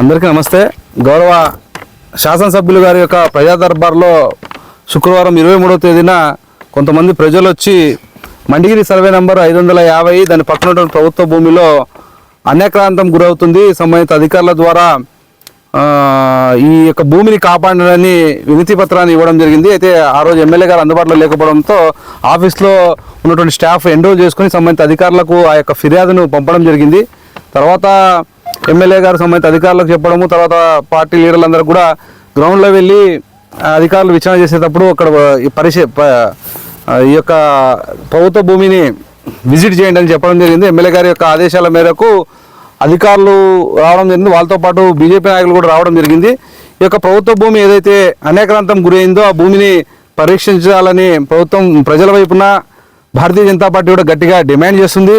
అందరికీ నమస్తే. గౌరవ శాసనసభ్యులు గారి యొక్క ప్రజా దర్బార్లో శుక్రవారం ఇరవై మూడవ తేదీన కొంతమంది ప్రజలు వచ్చి మండిగిరి సర్వే నంబర్ ఐదు వందల యాభై దాని పక్కన ప్రభుత్వ భూమిలో అన్యక్రాంతం గురవుతుంది. సంబంధిత అధికారుల ద్వారా ఈ యొక్క భూమిని కాపాడాలని వినతి పత్రాన్ని ఇవ్వడం జరిగింది. అయితే ఆ రోజు ఎమ్మెల్యే గారు అందుబాటులో లేకపోవడంతో ఆఫీస్లో ఉన్నటువంటి స్టాఫ్ ఎన్రోల్ చేసుకుని సంబంధిత అధికారులకు ఆ యొక్క ఫిర్యాదును పంపడం జరిగింది. తర్వాత ఎమ్మెల్యే గారు సంబంధిత అధికారులకు చెప్పడము తర్వాత పార్టీ లీడర్లందరూ కూడా గ్రౌండ్లో వెళ్ళి అధికారులు విచారణ చేసేటప్పుడు అక్కడ ఈ పరిశీ ప- ఈ యొక్క ప్రభుత్వ భూమిని విజిట్ చేయండి అని చెప్పడం జరిగింది. ఎమ్మెల్యే గారి యొక్క ఆదేశాల మేరకు అధికారులు రావడం జరిగింది. వాళ్ళతో పాటు బీజేపీ నాయకులు కూడా రావడం జరిగింది. ఈ యొక్క ప్రభుత్వ భూమి ఏదైతే అనేక్రాంతం గురైందో ఆ భూమిని పరీక్షించాలని ప్రభుత్వం ప్రజల వైపున భారతీయ జనతా పార్టీ కూడా గట్టిగా డిమాండ్ చేస్తుంది.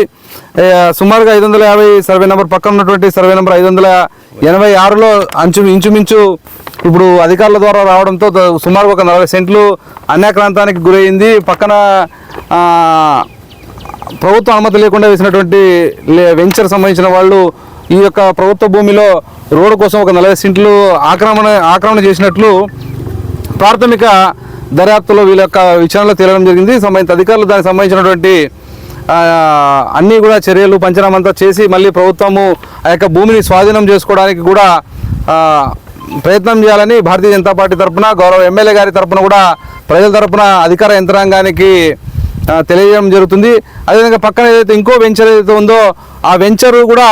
సుమారుగా ఐదు వందల యాభై సర్వే నెంబర్ పక్కన ఉన్నటువంటి సర్వే నెంబర్ ఐదు వందల ఎనభై ఆరులో అంచు ఇంచుమించు ఇప్పుడు అధికారుల ద్వారా రావడంతో సుమారు ఒక నలభై సెంట్లు అన్యాక్రాంతానికి గురైంది. పక్కన ప్రభుత్వ అనుమతి లేకుండా వేసినటువంటి లే- వెంచర్ సంబంధించిన వాళ్ళు ఈ యొక్క ప్రభుత్వ భూమిలో రోడ్డు కోసం ఒక నలభై సెంట్లు ఆక్రమణ ఆక్రమణ చేసినట్లు ప్రాథమిక దర్యాప్తులో వీళ్ళ యొక్క విచారణలో తేలడం జరిగింది. సంబంధిత అధికారులు దానికి సంబంధించినటువంటి అన్నీ కూడా చర్యలు పంచనామంతా చేసి మళ్ళీ ప్రభుత్వము ఆ యొక్క భూమిని స్వాధీనం చేసుకోవడానికి కూడా ప్రయత్నం చేయాలని భారతీయ జనతా పార్టీ తరఫున గౌరవ ఎమ్మెల్యే గారి తరఫున కూడా ప్రజల తరఫున అధికార యంత్రాంగానికి తెలియజేయడం జరుగుతుంది. అదేవిధంగా పక్కన ఏదైతే ఇంకో వెంచర్ ఏదైతే ఉందో ఆ వెంచర్ కూడా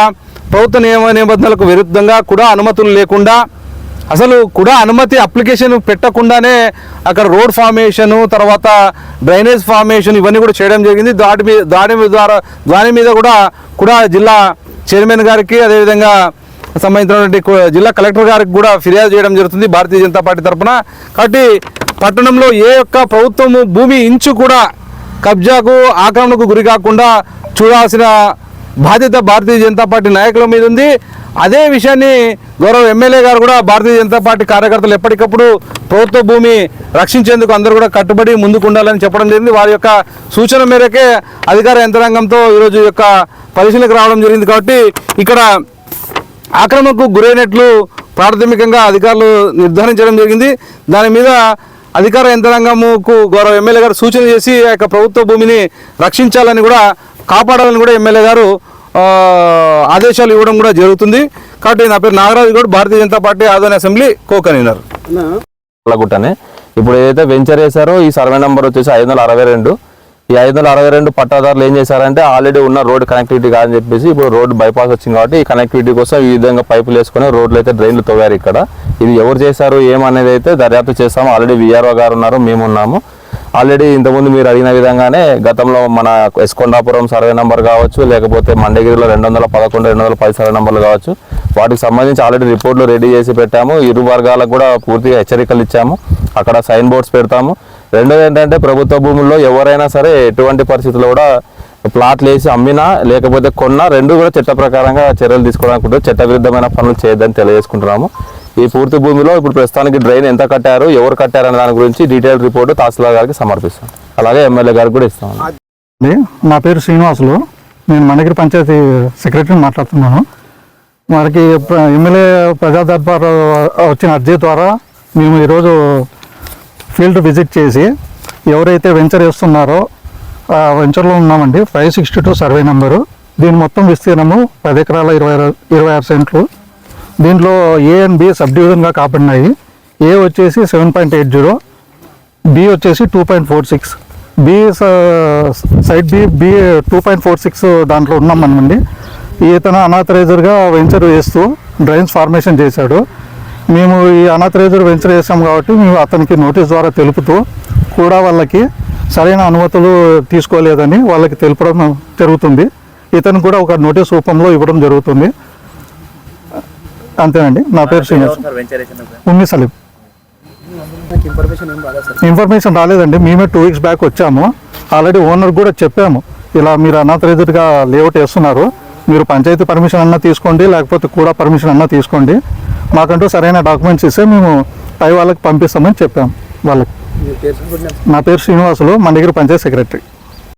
ప్రభుత్వ నియమ నిబంధనలకు విరుద్ధంగా కూడా అనుమతులు లేకుండా అసలు కూడా అనుమతి అప్లికేషన్ పెట్టకుండానే అక్కడ రోడ్ ఫార్మేషన్ తర్వాత డ్రైనేజ్ ఫార్మేషన్ ఇవన్నీ కూడా చేయడం జరిగింది. దాటి మీద దాని ద్వారా దాని మీద కూడా కూడా జిల్లా చైర్మన్ గారికి అదేవిధంగా సంబంధించినటువంటి జిల్లా కలెక్టర్ గారికి కూడా ఫిర్యాదు చేయడం జరుగుతుంది భారతీయ జనతా పార్టీ తరఫున కాబట్టి పట్టణంలో ఏ యొక్క ప్రభుత్వము భూమి ఇంచు కూడా కబ్జాకు ఆక్రమణకు గురి కాకుండా చూడాల్సిన బాధ్యత భారతీయ జనతా పార్టీ నాయకుల మీద ఉంది. అదే విషయాన్ని గౌరవ ఎమ్మెల్యే గారు కూడా భారతీయ జనతా పార్టీ కార్యకర్తలు ఎప్పటికప్పుడు ప్రభుత్వ భూమి రక్షించేందుకు అందరూ కూడా కట్టుబడి ముందుకు ఉండాలని చెప్పడం జరిగింది. వారి యొక్క సూచన మేరకే అధికార యంత్రాంగంతో ఈరోజు యొక్క పరిశీలనకు రావడం జరిగింది కాబట్టి ఇక్కడ ఆక్రమణకు గురైనట్లు ప్రాథమికంగా అధికారులు నిర్ధారించడం జరిగింది. దాని మీద అధికార యంత్రాంగముకు గౌరవ ఎమ్మెల్యే గారు సూచన చేసి ఆ యొక్క ప్రభుత్వ భూమిని రక్షించాలని కూడా కాపాడాలని కూడా ఎమ్మెల్యే గారు ఆదేశాలు ఇవ్వడం కూడా జరుగుతుంది. కాబట్టి నా పేరు Nagaraju Goud Bharatiya Janata Party Adoni assembly co convener అలాగుట్టనే ఇప్పుడు ఏదైతే వెంచర్ చేశారో ఈ సర్వే నెంబర్ వచ్చేసి ఐదు వందల అరవై రెండు. ఈ ఐదు వందల అరవై రెండు పట్టాదారులు ఏం చేశారంటే ఆల్రెడీ ఉన్న రోడ్ కనెక్టివిటీ కాదని చెప్పేసి ఇప్పుడు రోడ్ బైపాస్ వచ్చింది కాబట్టి ఈ కనెక్టివిటీ కోసం ఈ విధంగా పైపులు వేసుకొని రోడ్లు అయితే డ్రైన్లు తవ్వారు ఇక్కడ. ఇది ఎవరు చేశారు ఏమనేది అయితే దర్యాప్తు చేస్తాము ఆల్రెడీ విఆర్ఓ గారు ఉన్నారు మేము ఉన్నాము. ఆల్రెడీ ఇంతకుముందు మీరు అడిగిన విధంగానే గతంలో మన ఎస్కొండాపురం సర్వే నెంబర్ కావచ్చు లేకపోతే మండగిరిలో రెండు వందల పదకొండు రెండు వందల పది సర్వే నెంబర్లు కావచ్చు. వాటికి సంబంధించి ఆల్రెడీ రిపోర్ట్లు రెడీ చేసి పెట్టాము. ఇరు వర్గాలకు కూడా పూర్తిగా హెచ్చరికలు ఇచ్చాము. అక్కడ సైన్ బోర్డ్స్ పెడతాము. రెండోది ఏంటంటే ప్రభుత్వ భూముల్లో ఎవరైనా సరే ఎటువంటి పరిస్థితుల్లో కూడా ప్లాట్లు వేసి అమ్మినా లేకపోతే కొన్నా రెండు కూడా చట్ట ప్రకారంగా చర్యలు తీసుకోవడానికి చట్టవిరుద్ధమైన పనులు చేయొద్దని తెలియజేసుకుంటున్నాము. ఈ పూర్తి భూమిలో ఇప్పుడు ప్రస్తుతానికి డ్రైన్ ఎంత కట్టారు ఎవరు కట్టారు అనే దాని గురించి డీటెయిల్ రిపోర్ట్ తహసీల్దార్ గారికి సమర్పిస్తాం. అలాగే ఎమ్మెల్యే గారికి కూడా ఇస్తాం. అండి నా పేరు శ్రీనివాసులు. నేను మండగిరి పంచాయతీ సెక్రటరీని మాట్లాడుతున్నాను. మనకి ఎమ్మెల్యే ప్రజా దర్బార్ వచ్చిన అర్జీ ద్వారా మేము ఈరోజు ఫీల్డ్ విజిట్ చేసి ఎవరైతే వెంచర్ వేస్తున్నారో ఆ వెంచర్లో ఉన్నామండి five sixty two survey number. దీని మొత్తం విస్తీర్ణము పది ఎకరాల ఇరవై ఆరు- ఇరవై ఆరు సెంట్లు. దీంట్లో ఏ అండ్ బి సబ్ డివిజన్గా కాపాడినాయి. ఏ వచ్చేసి seven point eight zero B వచ్చేసి two point four six B side B B two point four six దాంట్లో ఉన్నాం మనమండి ఈతను అనాథరైజర్గా వెంచర్ వేస్తూ డ్రైన్స్ ఫార్మేషన్ చేశాడు. మేము ఈ అనాథరైజర్ వెంచర్ వేసాం కాబట్టి మేము అతనికి నోటీస్ ద్వారా తెలుపుతూ కూడా వాళ్ళకి సరైన అనుమతులు తీసుకోలేదని వాళ్ళకి తెలుపడం జరుగుతుంది. ఇతను కూడా ఒక నోటీస్ రూపంలో ఇవ్వడం జరుగుతుంది. అంతేనండి. నా పేరు శ్రీనివాస్. ఉన్ని సలీం. ఇన్ఫర్మేషన్ రాలేదండి. మేమే టూ వీక్స్ బ్యాక్ వచ్చాము. ఆల్రెడీ ఓనర్ కూడా చెప్పాము. ఇలా మీరు అనాథరైజ్డ్గా లేఅవుట్ వేస్తున్నారు. మీరు పంచాయతీ పర్మిషన్ అన్నా తీసుకోండి లేకపోతే కూడా పర్మిషన్ అన్నా తీసుకోండి. మాకంటూ సరైన డాక్యుమెంట్స్ ఇస్తే మేము పై వాళ్ళకి పంపిస్తామని చెప్పాము వాళ్ళకి. నా పేరు శ్రీనివాసులు మండగిరి పంచాయతీ సెక్రటరీ